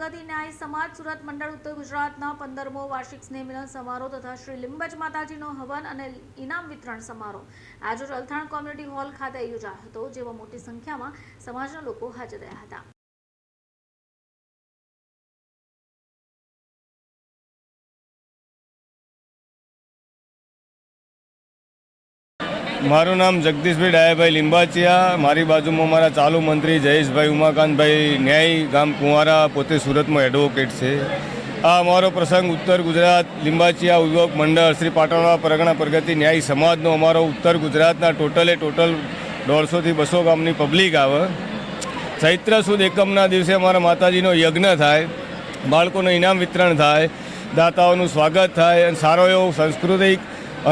પ્રગતિ ન્યાય સમાજ સુરત મંડળ ઉત્તર ગુજરાતના પંદરમો વાર્ષિક સ્નેહમિલન સમારોહ તથા શ્રી લિંબજ માતાજીનો હવન અને ઇનામ વિતરણ સમારોહ. આજે અલથાણ કોમ્યુનિટી હોલ ખાતે યોજાયો હતો, જેમાં મોટી સંખ્યામાં સમાજના લોકો હાજર રહ્યા હતા. મારું નામ જગદીશભાઈ ડાયાભાઈ લિંબાચિયા. મારી બાજુમાં મારા ચાલુ મંત્રી જયેશભાઈ ઉમાકાંતભાઈ ન્યાય ગામ કુંવારા પોતે સુરતમાં એડવોકેટ છે. આ અમારો પ્રસંગ ઉત્તર ગુજરાત લિંબાચિયા ઉદ્યોગ મંડળ શ્રી પાટણવા પરગણા પ્રગતિ ન્યાય સમાજનો અમારો ઉત્તર ગુજરાતના ટોટલે ટોટલ દોઢસોથી બસો ગામની પબ્લિક આવે. ચૈત્ર સુદ એકમના દિવસે અમારા માતાજીનો યજ્ઞ થાય, બાળકોનું ઇનામ વિતરણ થાય, દાતાઓનું સ્વાગત થાય, અને સારો એવો સાંસ્કૃતિક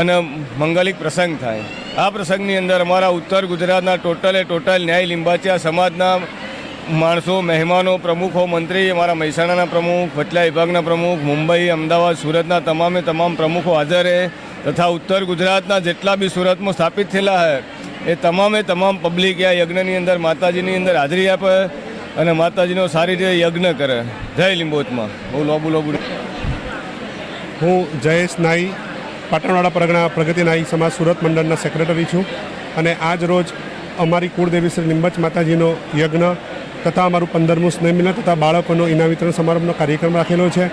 અને મંગલિક પ્રસંગ થાય. આ પ્રસંગની અંદર અમારા ઉત્તર ગુજરાતના ટોટલે ટોટલ ન્યાય લીંબાચિયા સમાજના માણસો, મહેમાનો, પ્રમુખો, મંત્રી, અમારા મહેસાણાના પ્રમુખ, વચલા વિભાગના પ્રમુખ, મુંબઈ, અમદાવાદ, સુરતના તમામે તમામ પ્રમુખો હાજર રહે તથા ઉત્તર ગુજરાતના જેટલા બી સુરતમાં સ્થાપિત થયેલા હે, એ તમામે તમામ પબ્લિક આ યજ્ઞની અંદર માતાજીની અંદર હાજરી આપે અને માતાજીનો સારી રીતે યજ્ઞ કરે. જય લીંબોતમાં. બહુ લોબુ લોબુ. હું જયેશ નાઈ પાટણવાડા પરગણા પ્રગતિના સમાજ સુરત મંડળના સેક્રેટરી છું. અને આજ રોજ અમારી કુળદેવી શ્રી નિંબચ માતાજીનો યજ્ઞ તથા અમારું પંદરમું સ્નેહમિલન તથા બાળકોનો ઇનામ વિતરણ સમારંભનો કાર્યક્રમ રાખેલો છે.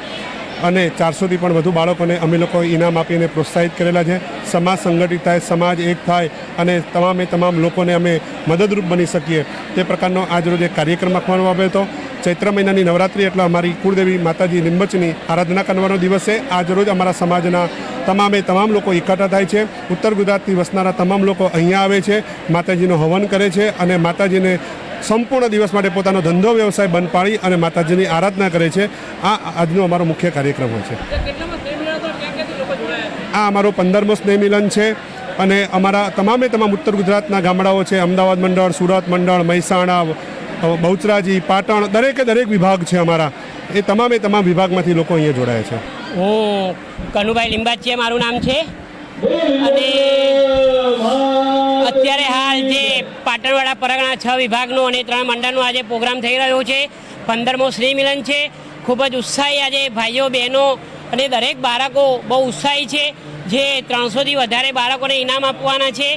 અને ચારસોથી પણ વધુ બાળકોને અમે લોકો ઇનામ આપીને પ્રોત્સાહિત કરેલા છે. સમાજ સંગઠિત થાય, સમાજ એક થાય અને તમામે તમામ લોકોને અમે મદદરૂપ બની શકીએ. તે પ્રકારનો આજરોજ એક કાર્યક્રમ રાખવાનો આવ્યો હતો. ચૈત્ર મહિનાની નવરાત્રિ એટલે અમારી કુળદેવી માતાજી નિમ્બચની આરાધના કરવાનો દિવસ છે. આજરોજ અમારા સમાજના તમામે તમામ લોકો એકઠા થાય છે. ઉત્તર ગુજરાતથી વસનારા તમામ લોકો અહીંયા આવે છે. માતાજીનો હવન કરે છે અને માતાજીને સંપૂર્ણ દિવસ માટે પોતાનો ધંધો વ્યવસાય બંધ પાડી અને માતાજીની આરાધના કરે છે. આ આજનો અમારો મુખ્ય કાર્યક્રમ હોય છે. આ અમારો પંદરમો સ્નેહ મિલન છે અને અમારા તમામે તમામ ઉત્તર ગુજરાતના ગામડાઓ છે. અમદાવાદ મંડળ, સુરત મંડળ, મહેસાણા બહુચરાજી, પાટણ, દરેકે દરેક વિભાગ છે અમારા. એ તમામે તમામ વિભાગમાંથી લોકો અહીંયા જોડાયા છે. હું કનુભાઈ લિંબાચીયા મારું નામ છે. અને અત્યારે હાલ જે પાટણવાડા પરગણા છ વિભાગનો અને ત્રણ મંડળનો આજે પ્રોગ્રામ થઈ રહ્યો છે, પંદરમો શ્રી મિલન છે. ખૂબ જ ઉત્સાહી આજે ભાઈઓ, બહેનો અને દરેક બાળકો બહુ ઉત્સાહી છે, જે ત્રણસોથી વધારે બાળકોને ઇનામ આપવાના છે.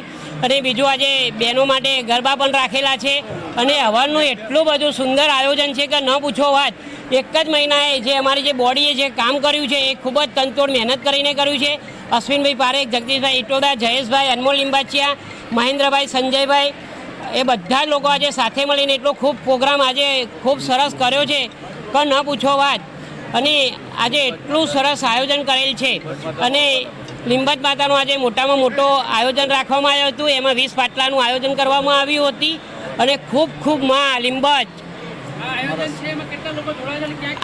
અને બીજું આજે બહેનો માટે ગરબા પણ રાખેલા છે અને હવનનું એટલું બધું સુંદર આયોજન છે કે ન પૂછો વાત. એક જ મહિનાએ જે અમારી જે બોડીએ જે કામ કર્યું છે એ ખૂબ જ તનતોડ મહેનત કરીને કર્યું છે. અશ્વિનભાઈ પારેખ, જગદીશભાઈ ઇટોદા જયેશભાઈ, અનમોલ લિંબાચિયા, મહેન્દ્રભાઈ, સંજયભાઈ, એ બધા જ લોકો આજે સાથે મળીને એટલો ખૂબ પ્રોગ્રામ આજે ખૂબ સરસ કર્યો છે કે ન પૂછો વાત. અને આજે એટલું સરસ આયોજન કરેલ છે. અને લીંબત માતાનું આજે મોટામાં મોટો આયોજન રાખવામાં આવ્યું હતું. એમાં વીસ પાટલાનું આયોજન કરવામાં આવ્યું હતી અને ખૂબ ખૂબમાં લિંબત.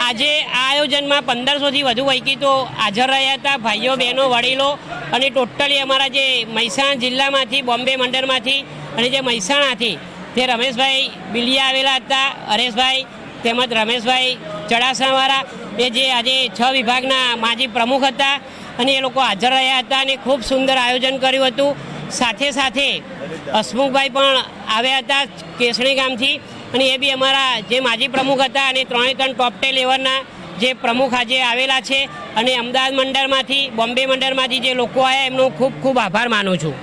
આજે આ આયોજનમાં પંદરસોથી વધુ વૈકીતો હાજર રહ્યા હતા. ભાઈઓ, બહેનો, વડીલો અને ટોટલી અમારા જે મહેસાણા જિલ્લામાંથી, બોમ્બે મંડળમાંથી અને જે મહેસાણાથી તે રમેશભાઈ બિલિયા આવેલા હતા. હરેશભાઈ તેમજ રમેશભાઈ ચડાસાવાળા. એ જે આજે છ વિભાગના માજી પ્રમુખ હતા. અને એ લોકો હાજર રહ્યા હતા અને ખૂબ સુંદર આયોજન કર્યું હતું. સાથે સાથે હસમુખભાઈ પણ આવ્યા હતા કેસણી ગામથી અને એ બી અમારા જે માજી પ્રમુખ હતા અને ત્રણે ત્રણ ટોપ ટેન લેવલના જે પ્રમુખ આજે આવેલા છે. અને અમદાવાદ મંડળમાંથી, બોમ્બે મંડળમાંથી જે લોકો આવ્યા, એમનો ખૂબ ખૂબ આભાર માનું છું.